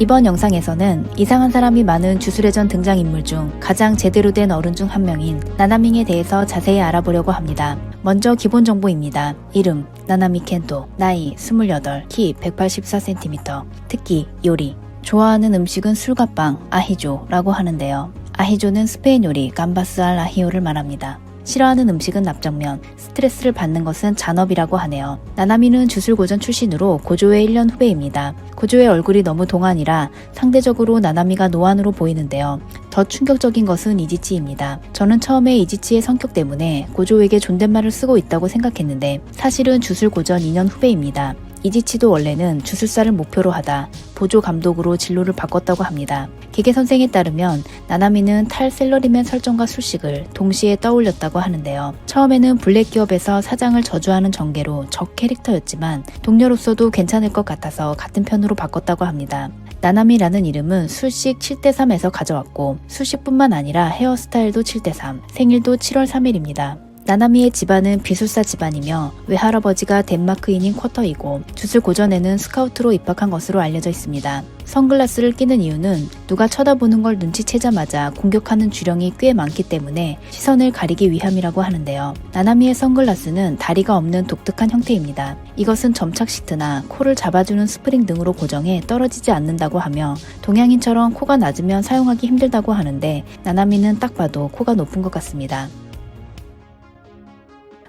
이번 영상에서는 이상한 사람이 많은 주술회전 등장인물 중 가장 제대로 된 어른 중 한 명인 나나밍에 대해서 자세히 알아보려고 합니다. 먼저 기본 정보입니다. 이름, 나나미 켄토, 나이 28, 키 184cm, 특기 요리, 좋아하는 음식은 술과 빵, 아히조라고 하는데요. 아히조는 스페인 요리 감바스 알 아히오를 말합니다. 싫어하는 음식은 납작면, 스트레스를 받는 것은 잔업이라고 하네요. 나나미는 주술고전 출신으로 고조의 1년 후배입니다. 고조의 얼굴이 너무 동안이라 상대적으로 나나미가 노안으로 보이는데요. 더 충격적인 것은 이지치입니다. 저는 처음에 이지치의 성격 때문에 고조에게 존댓말을 쓰고 있다고 생각했는데 사실은 주술고전 2년 후배입니다. 이지치도 원래는 주술사를 목표로 하다 보조 감독으로 진로를 바꿨다고 합니다. 기계 선생에 따르면 나나미는 탈 셀러리맨 설정과 술식을 동시에 떠올렸다고 하는데요. 처음에는 블랙 기업에서 사장을 저주하는 전개로 적 캐릭터였지만 동료로서도 괜찮을 것 같아서 같은 편으로 바꿨다고 합니다. 나나미라는 이름은 술식 7대3에서 가져왔고 술식뿐만 아니라 헤어스타일도 7대3, 생일도 7월 3일입니다. 나나미의 집안은 비술사 집안이며 외할아버지가 덴마크인인 쿼터이고 주술 고전에는 스카우트로 입학한 것으로 알려져 있습니다. 선글라스를 끼는 이유는 누가 쳐다보는 걸 눈치채자마자 공격하는 주령이 꽤 많기 때문에 시선을 가리기 위함이라고 하는데요. 나나미의 선글라스는 다리가 없는 독특한 형태입니다. 이것은 점착 시트나 코를 잡아주는 스프링 등으로 고정해 떨어지지 않는다고 하며 동양인처럼 코가 낮으면 사용하기 힘들다고 하는데 나나미는 딱 봐도 코가 높은 것 같습니다.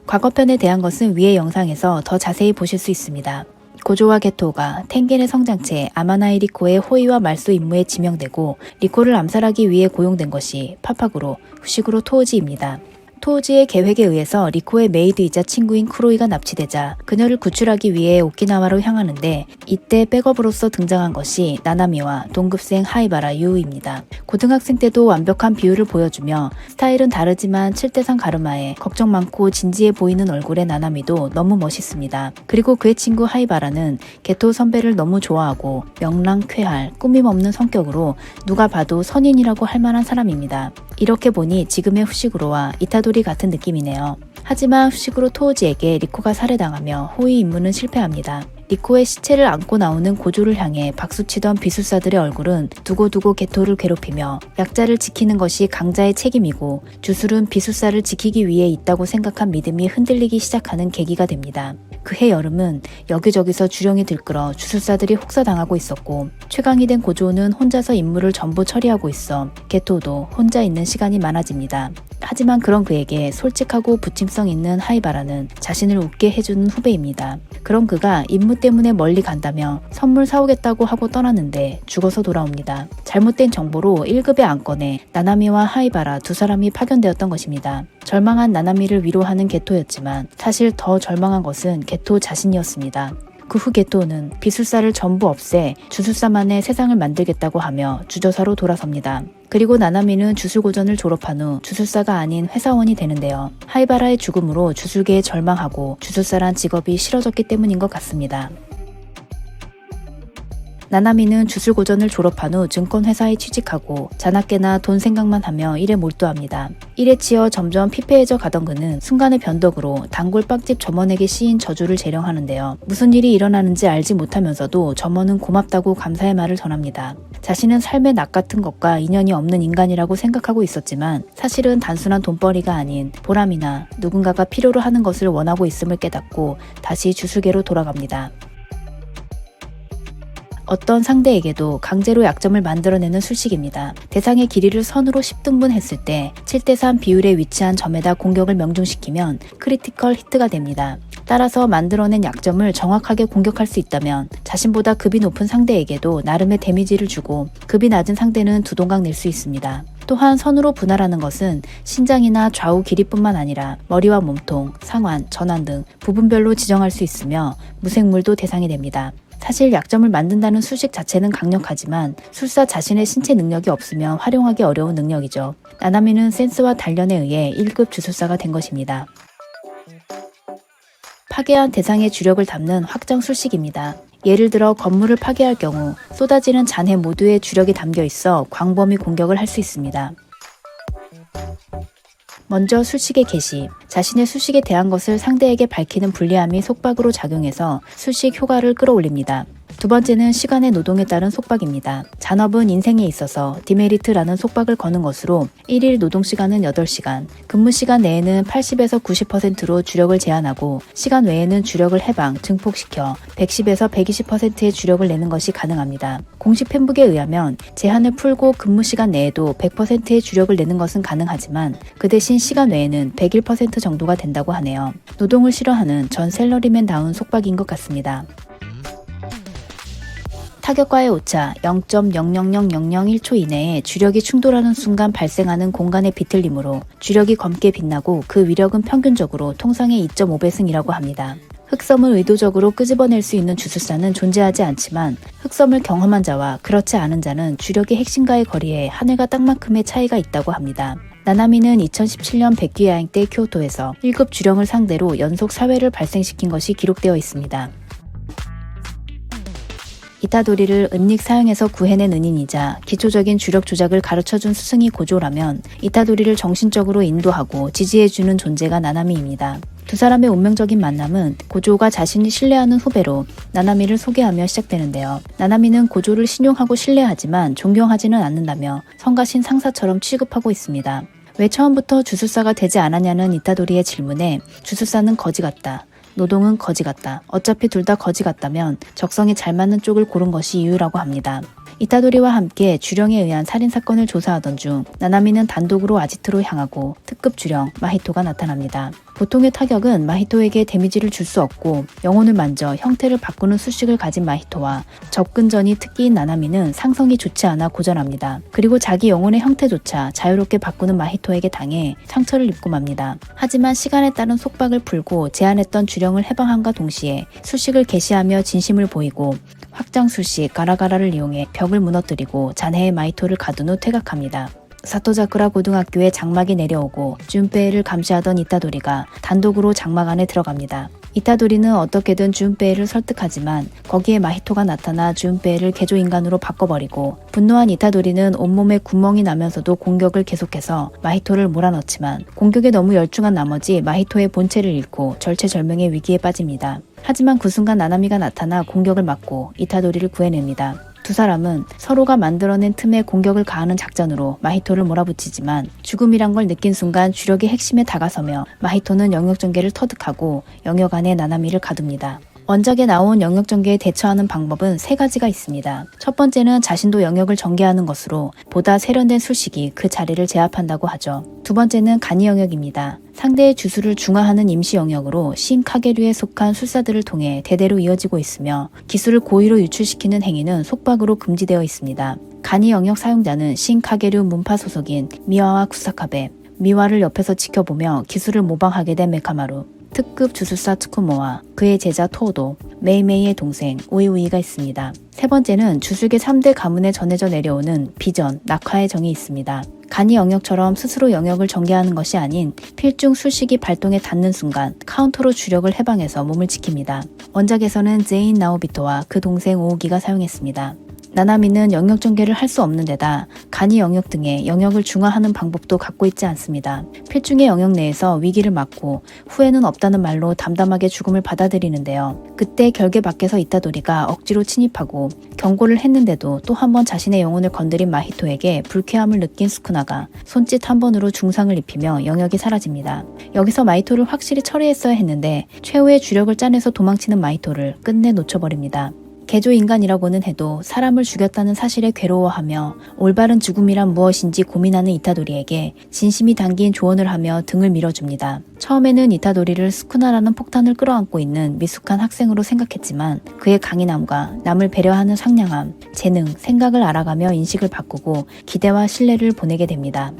과거편에 대한 것은 위의 영상에서 더 자세히 보실 수 있습니다. 고조와 게토가 텐겐의 성장체 아마나이 리코의 호의와 말소 임무에 지명되고 리코를 암살하기 위해 고용된 것이 파파구로 후식으로 토우지입니다. 토우지의 계획에 의해서 리코의 메이드이자 친구인 쿠로이가 납치되자 그녀를 구출하기 위해 오키나와로 향하는데 이때 백업으로서 등장한 것이 나나미와 동급생 하이바라 유우입니다. 고등학생 때도 완벽한 비율을 보여주며 스타일은 다르지만 7대상 가르마에 걱정 많고 진지해 보이는 얼굴의 나나미도 너무 멋있습니다. 그리고 그의 친구 하이바라는 게토 선배를 너무 좋아하고 명랑 쾌활 꾸밈 없는 성격으로 누가 봐도 선인이라고 할 만한 사람입니다. 이렇게 보니 지금의 후식으로와 이타도 리 같은 느낌이네요. 하지만 후식으로 토우지에게 리코가 살해당하며 호위 임무는 실패합니다. 리코의 시체를 안고 나오는 고조를 향해 박수치던 비술사들의 얼굴은 두고두고 게토를 괴롭히며 약자를 지키는 것이 강자의 책임이고 주술은 비술사를 지키기 위해 있다고 생각한 믿음이 흔들리기 시작하는 계기가 됩니다. 그해 여름은 여기저기서 주령이 들끓어 주술사들이 혹사당하고 있었고 최강이 된 고조는 혼자서 임무를 전부 처리하고 있어 게토도 혼자 있는 시간이 많아집니다. 하지만 그런 그에게 솔직하고 부침성 있는 하이바라는 자신을 웃게 해주는 후배입니다. 그런 그가 임무 때문에 멀리 간다며 선물 사오겠다고 하고 떠났는데 죽어서 돌아옵니다. 잘못된 정보로 1급의 안건에 나나미와 하이바라 두 사람이 파견되었던 것입니다. 절망한 나나미를 위로하는 게토였지만 사실 더 절망한 것은 게토 자신이었습니다. 그 후 게토는 비술사를 전부 없애 주술사만의 세상을 만들겠다고 하며 주저사로 돌아섭니다. 그리고 나나미는 주술고전을 졸업한 후 주술사가 아닌 회사원이 되는데요. 하이바라의 죽음으로 주술계에 절망하고 주술사란 직업이 싫어졌기 때문인 것 같습니다. 나나미는 주술고전을 졸업한 후 증권회사에 취직하고 자나깨나 돈 생각만 하며 일에 몰두합니다. 일에 치여 점점 피폐해져 가던 그는 순간의 변덕으로 단골 빵집 점원에게 씌인 저주를 재령하는데요. 무슨 일이 일어나는지 알지 못하면서도 점원은 고맙다고 감사의 말을 전합니다. 자신은 삶의 낙 같은 것과 인연이 없는 인간이라고 생각하고 있었지만 사실은 단순한 돈벌이가 아닌 보람이나 누군가가 필요로 하는 것을 원하고 있음을 깨닫고 다시 주술계로 돌아갑니다. 어떤 상대에게도 강제로 약점을 만들어내는 술식입니다. 대상의 길이를 선으로 10등분 했을 때 7대3 비율에 위치한 점에다 공격을 명중시키면 크리티컬 히트가 됩니다. 따라서 만들어낸 약점을 정확하게 공격할 수 있다면 자신보다 급이 높은 상대에게도 나름의 데미지를 주고 급이 낮은 상대는 두 동강 낼 수 있습니다. 또한 선으로 분할하는 것은 신장이나 좌우 길이뿐만 아니라 머리와 몸통, 상완, 전환 등 부분별로 지정할 수 있으며 무생물도 대상이 됩니다. 사실 약점을 만든다는 수식 자체는 강력하지만 술사 자신의 신체 능력이 없으면 활용하기 어려운 능력이죠. 나나미는 센스와 단련에 의해 1급 주술사가 된 것입니다. 파괴한 대상의 주력을 담는 확정 술식입니다. 예를 들어 건물을 파괴할 경우 쏟아지는 잔해 모두의 주력이 담겨 있어 광범위 공격을 할 수 있습니다. 먼저 술식의 개시. 자신의 술식에 대한 것을 상대에게 밝히는 불리함이 속박으로 작용해서 술식 효과를 끌어올립니다. 두 번째는 시간의 노동에 따른 속박입니다. 잔업은 인생에 있어서 디메리트라는 속박을 거는 것으로 1일 노동시간은 8시간, 근무시간 내에는 80에서 90%로 주력을 제한하고 시간 외에는 주력을 해방, 증폭시켜 110에서 120%의 주력을 내는 것이 가능합니다. 공식 팬북에 의하면 제한을 풀고 근무시간 내에도 100%의 주력을 내는 것은 가능하지만 그 대신 시간 외에는 101% 정도가 된다고 하네요. 노동을 싫어하는 전 셀러리맨다운 속박인 것 같습니다. 타격과의 오차 0.000001초 이내에 주력이 충돌하는 순간 발생하는 공간의 비틀림으로 주력이 검게 빛나고 그 위력은 평균적으로 통상의 2.5배승이라고 합니다. 흑섬을 의도적으로 끄집어낼 수 있는 주술사는 존재하지 않지만 흑섬을 경험한 자와 그렇지 않은 자는 주력의 핵심과의 거리에 하늘과 땅만큼의 차이가 있다고 합니다. 나나미는 2017년 백귀야행 때 교토에서 1급 주령을 상대로 연속 사회를 발생시킨 것이 기록되어 있습니다. 이타도리를 은닉 사용해서 구해낸 은인이자 기초적인 주력 조작을 가르쳐준 스승이 고조라면 이타도리를 정신적으로 인도하고 지지해주는 존재가 나나미입니다. 두 사람의 운명적인 만남은 고조가 자신이 신뢰하는 후배로 나나미를 소개하며 시작되는데요. 나나미는 고조를 신용하고 신뢰하지만 존경하지는 않는다며 성가신 상사처럼 취급하고 있습니다. 왜 처음부터 주술사가 되지 않았냐는 이타도리의 질문에 주술사는 거지 같다. 노동은 거지 같다. 어차피 둘 다 거지 같다면 적성이 잘 맞는 쪽을 고른 것이 이유라고 합니다. 이타도리와 함께 주령에 의한 살인 사건을 조사하던 중 나나미는 단독으로 아지트로 향하고 특급 주령 마히토가 나타납니다. 보통의 타격은 마히토에게 데미지를 줄 수 없고 영혼을 만져 형태를 바꾸는 수식을 가진 마히토와 접근전이 특기인 나나미는 상성이 좋지 않아 고전합니다. 그리고 자기 영혼의 형태조차 자유롭게 바꾸는 마히토에게 당해 상처를 입고 맙니다. 하지만 시간에 따른 속박을 풀고 제안했던 주령을 해방함과 동시에 수식을 개시하며 진심을 보이고 확장 수식 가라가라를 이용해 벽을 무너뜨리고 잔해의 마히토를 가둔 후 퇴각합니다. 사토자쿠라 고등학교에 장막이 내려오고 준페이를 감시하던 이타도리가 단독으로 장막 안에 들어갑니다. 이타도리는 어떻게든 준페이를 설득하지만 거기에 마히토가 나타나 준페이를 개조인간으로 바꿔버리고 분노한 이타도리는 온몸에 구멍이 나면서도 공격을 계속해서 마히토를 몰아넣지만 공격에 너무 열중한 나머지 마히토의 본체를 잃고 절체절명의 위기에 빠집니다. 하지만 그 순간 나나미가 나타나 공격을 막고 이타도리를 구해냅니다. 두 사람은 서로가 만들어낸 틈에 공격을 가하는 작전으로 마히토를 몰아붙이지만 죽음이란 걸 느낀 순간 주력의 핵심에 다가서며 마히토는 영역 전개를 터득하고 영역 안에 나나미를 가둡니다. 원작에 나온 영역 전개에 대처하는 방법은 세 가지가 있습니다. 첫 번째는 자신도 영역을 전개하는 것으로 보다 세련된 술식이 그 자리를 제압한다고 하죠. 두 번째는 간이 영역입니다. 상대의 주술을 중화하는 임시 영역으로 신 카게류에 속한 술사들을 통해 대대로 이어지고 있으며 기술을 고의로 유출시키는 행위는 속박으로 금지되어 있습니다. 간이 영역 사용자는 신 카게류 문파 소속인 미와와 구사카베, 미와를 옆에서 지켜보며 기술을 모방하게 된 메카마루, 특급 주술사 트쿠모와 그의 제자 토도, 메이메이의 동생 오이우이가 있습니다. 세 번째는 주술계 3대 가문에 전해져 내려오는 비전, 낙화의 정이 있습니다. 간이 영역처럼 스스로 영역을 전개하는 것이 아닌 필중 술식이 발동에 닿는 순간 카운터로 주력을 해방해서 몸을 지킵니다. 원작에서는 제인 나오비토와 그 동생 오우기가 사용했습니다. 나나미는 영역 전개를 할 수 없는 데다 간이 영역 등의 영역을 중화하는 방법도 갖고 있지 않습니다. 필중의 영역 내에서 위기를 맞고 후회는 없다는 말로 담담하게 죽음을 받아들이는데요. 그때 결계 밖에서 이타도리가 억지로 침입하고 경고를 했는데도 또 한 번 자신의 영혼을 건드린 마히토에게 불쾌함을 느낀 스쿠나가 손짓 한 번으로 중상을 입히며 영역이 사라집니다. 여기서 마히토를 확실히 처리했어야 했는데 최후의 주력을 짜내서 도망치는 마히토를 끝내 놓쳐버립니다. 개조 인간이라고는 해도 사람을 죽였다는 사실에 괴로워하며 올바른 죽음이란 무엇인지 고민하는 이타도리에게 진심이 담긴 조언을 하며 등을 밀어줍니다. 처음에는 이타도리를 스쿠나라는 폭탄을 끌어안고 있는 미숙한 학생으로 생각했지만 그의 강인함과 남을 배려하는 상냥함, 재능, 생각을 알아가며 인식을 바꾸고 기대와 신뢰를 보내게 됩니다.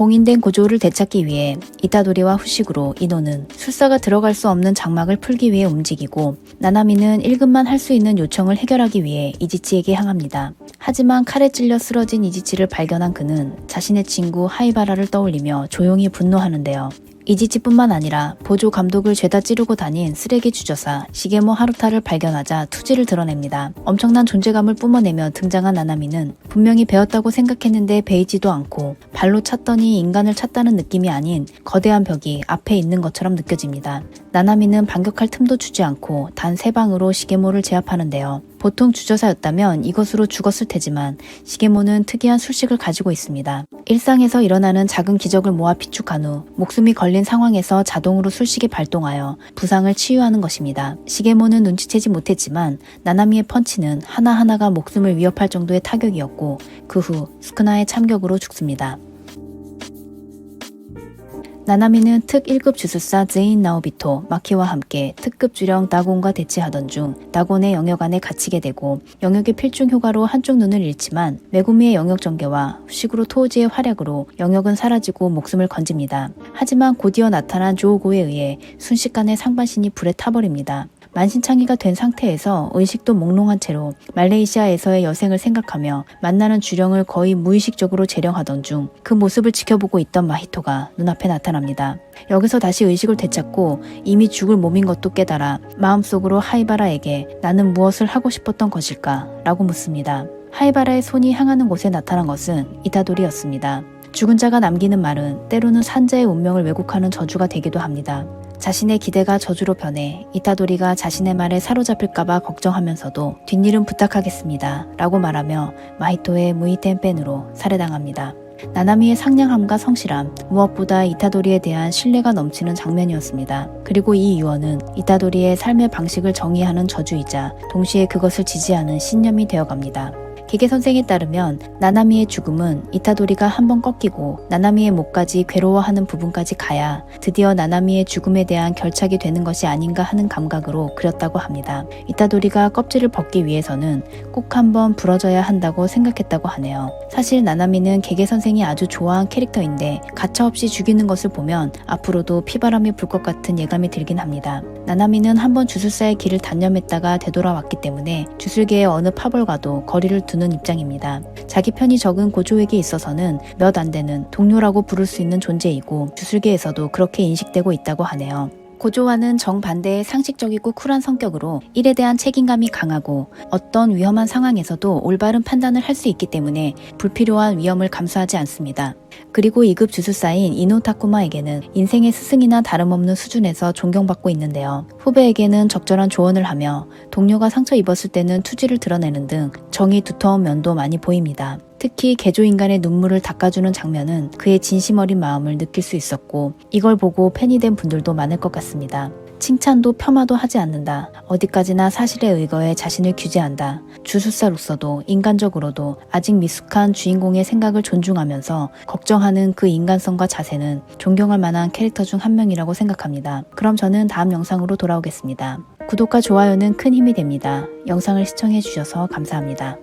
봉인된 고조를 되찾기 위해 이타도리와 후식으로 이노는 술사가 들어갈 수 없는 장막을 풀기 위해 움직이고 나나미는 1급만 할 수 있는 요청을 해결하기 위해 이지치에게 향합니다. 하지만 칼에 찔려 쓰러진 이지치를 발견한 그는 자신의 친구 하이바라를 떠올리며 조용히 분노하는데요. 이지치뿐만 아니라 보조 감독을 죄다 찌르고 다닌 쓰레기 주저사 시게모 하루타를 발견하자 투지를 드러냅니다. 엄청난 존재감을 뿜어내며 등장한 나나미는 분명히 배웠다고 생각했는데 배이지도 않고 발로 찼더니 인간을 찾다는 느낌이 아닌 거대한 벽이 앞에 있는 것처럼 느껴집니다. 나나미는 반격할 틈도 주지 않고 단 세 방으로 시게모를 제압하는데요. 보통 주저사였다면 이것으로 죽었을 테지만 시게모는 특이한 술식을 가지고 있습니다. 일상에서 일어나는 작은 기적을 모아 비축한 후 목숨이 걸린 상황에서 자동으로 술식이 발동하여 부상을 치유하는 것입니다. 시게모는 눈치채지 못했지만 나나미의 펀치는 하나하나가 목숨을 위협할 정도의 타격이었고 그 후 스크나의 참격으로 죽습니다. 나나미는 특 1급 주술사 제인 나오비토 마키와 함께 특급 주령 나곤과 대치하던 중 나곤의 영역 안에 갇히게 되고 영역의 필중 효과로 한쪽 눈을 잃지만 메구미의 영역 전개와 후식으로 토우지의 활약으로 영역은 사라지고 목숨을 건집니다. 하지만 곧이어 나타난 조오고에 의해 순식간에 상반신이 불에 타버립니다. 만신창이가 된 상태에서 의식도 몽롱한 채로 말레이시아에서의 여생을 생각하며 만나는 주령을 거의 무의식적으로 재령하던 중 그 모습을 지켜보고 있던 마히토가 눈앞에 나타납니다. 여기서 다시 의식을 되찾고 이미 죽을 몸인 것도 깨달아 마음속으로 하이바라에게 나는 무엇을 하고 싶었던 것일까? 라고 묻습니다. 하이바라의 손이 향하는 곳에 나타난 것은 이타돌이었습니다. 죽은 자가 남기는 말은 때로는 산자의 운명을 왜곡하는 저주가 되기도 합니다. 자신의 기대가 저주로 변해 이타도리가 자신의 말에 사로잡힐까봐 걱정하면서도 뒷일은 부탁하겠습니다. 라고 말하며 마히토의 무이텐펜으로 살해당합니다. 나나미의 상냥함과 성실함, 무엇보다 이타도리에 대한 신뢰가 넘치는 장면이었습니다. 그리고 이 유언은 이타도리의 삶의 방식을 정의하는 저주이자 동시에 그것을 지지하는 신념이 되어갑니다. 기계 선생에 따르면 나나미의 죽음은 이타도리가 한 번 꺾이고 나나미의 목까지 괴로워하는 부분까지 가야 드디어 나나미의 죽음에 대한 결착이 되는 것이 아닌가 하는 감각으로 그렸다고 합니다. 이타도리가 껍질을 벗기 위해서는 꼭 한번 부러져야 한다고 생각했다고 하네요. 사실 나나미는 개개 선생이 아주 좋아한 캐릭터인데 가차없이 죽이는 것을 보면 앞으로도 피바람이 불 것 같은 예감이 들긴 합니다. 나나미는 한번 주술사의 길을 단념했다가 되돌아왔기 때문에 주술계의 어느 파벌과도 거리를 두는 입장입니다. 자기 편이 적은 고조에게 있어서는 몇 안 되는 동료라고 부를 수 있는 존재이고 주술계에서도 그렇게 인식되고 있다고 하네요. 고조와는 정반대의 상식적이고 쿨한 성격으로 일에 대한 책임감이 강하고 어떤 위험한 상황에서도 올바른 판단을 할 수 있기 때문에 불필요한 위험을 감수하지 않습니다. 그리고 2급 주술사인 이노타쿠마에게는 인생의 스승이나 다름없는 수준에서 존경받고 있는데요. 후배에게는 적절한 조언을 하며 동료가 상처 입었을 때는 투지를 드러내는 등 정이 두터운 면도 많이 보입니다. 특히 개조인간의 눈물을 닦아주는 장면은 그의 진심 어린 마음을 느낄 수 있었고 이걸 보고 팬이 된 분들도 많을 것 같습니다. 칭찬도 폄하도 하지 않는다. 어디까지나 사실에 의거해 자신을 규제한다. 주술사로서도 인간적으로도 아직 미숙한 주인공의 생각을 존중하면서 걱정하는 그 인간성과 자세는 존경할 만한 캐릭터 중 한 명이라고 생각합니다. 그럼 저는 다음 영상으로 돌아오겠습니다. 구독과 좋아요는 큰 힘이 됩니다. 영상을 시청해 주셔서 감사합니다.